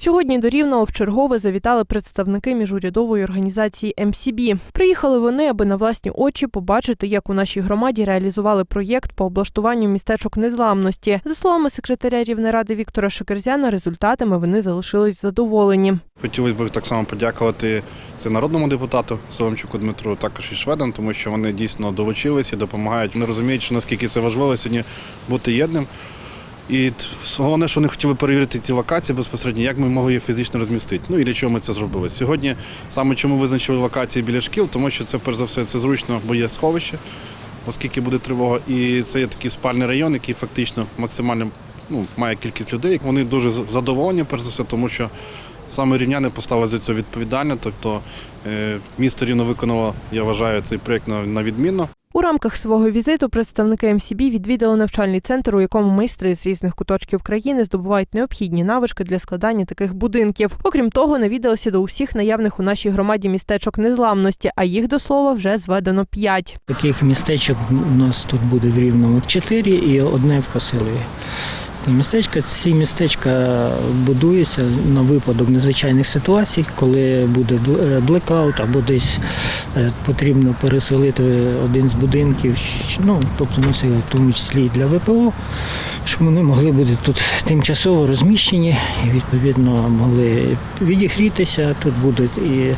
Сьогодні до Рівного в чергове завітали представники міжурядової організації МСБ. Приїхали вони, аби на власні очі побачити, як у нашій громаді реалізували проєкт по облаштуванню містечок незламності. За словами секретаря Рівнеради Віктора Шекерзяна, результатами вони залишились задоволені. Хотілося б так само подякувати це народному депутату Соломчуку Дмитру, також і шведам, тому що вони дійсно долучилися, допомагають. Вони розуміють, що наскільки це важливо сьогодні бути єдним. І головне, що вони хотіли перевірити ці локації безпосередньо, як ми могли їх фізично розмістити. Ну і для чого ми це зробили. Сьогодні саме чому визначили локації біля шкіл, тому що це перш за все це зручно, бо є сховище, оскільки буде тривога. І це є такий спальний район, який фактично максимально ну, має кількість людей. Вони дуже задоволені, перш за все, тому що саме рівняни поставили за цього відповідально. Тобто е, місто рівно виконало, я вважаю, цей проєкт на відмінно. У рамках свого візиту представники МСБ відвідали навчальний центр, у якому майстри з різних куточків країни здобувають необхідні навички для складання таких будинків. Окрім того, навідалися до усіх наявних у нашій громаді містечок незламності, а їх до слова вже зведено п'ять. Таких містечок у нас тут буде в Рівному чотири і одне в Косилові. Містечка, ці містечка будуються на випадок незвичайних ситуацій, коли буде е, блекаут або десь е, потрібно переселити один з будинків, ну, тобто на все, в тому числі і для ВПО, щоб вони могли бути тут тимчасово розміщені і відповідно могли відігрітися. Тут будуть і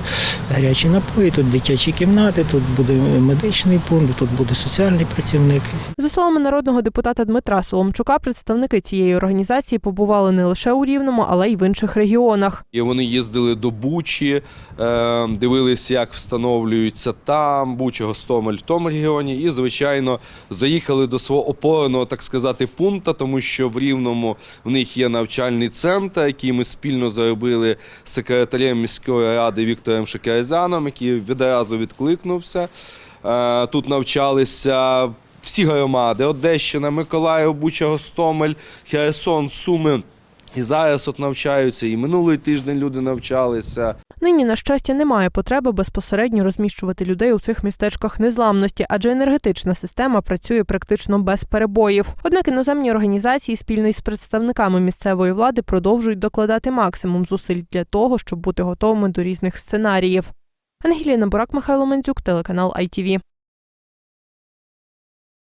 гарячі напої, тут дитячі кімнати, тут буде медичний пункт, тут буде соціальний працівник. За словами народного депутата Дмитра Соломчука, представники цієї організації побували не лише у Рівному, але й в інших регіонах. І вони їздили до Бучі, е, дивилися, як встановлюються там, Буча, Гостомель в тому регіоні. І, звичайно, заїхали до свого опореного, так сказати, пункту, тому що в Рівному в них є навчальний центр, який ми спільно заробили з секретарем міської ради Віктором Шикерзяном, який відразу відкликнувся. Е, Тут навчалися всі громади: Одещина, Миколаїв, Буча, Гостомель, Херсон, Суми. І зараз от навчаються, і минулий тиждень люди навчалися. Нині, на щастя, немає потреби безпосередньо розміщувати людей у цих містечках незламності, адже енергетична система працює практично без перебоїв. Однак іноземні організації спільно із представниками місцевої влади продовжують докладати максимум зусиль для того, щоб бути готовими до різних сценаріїв. Ангеліна Бурак, Михайло Мандзюк, телеканал ITV.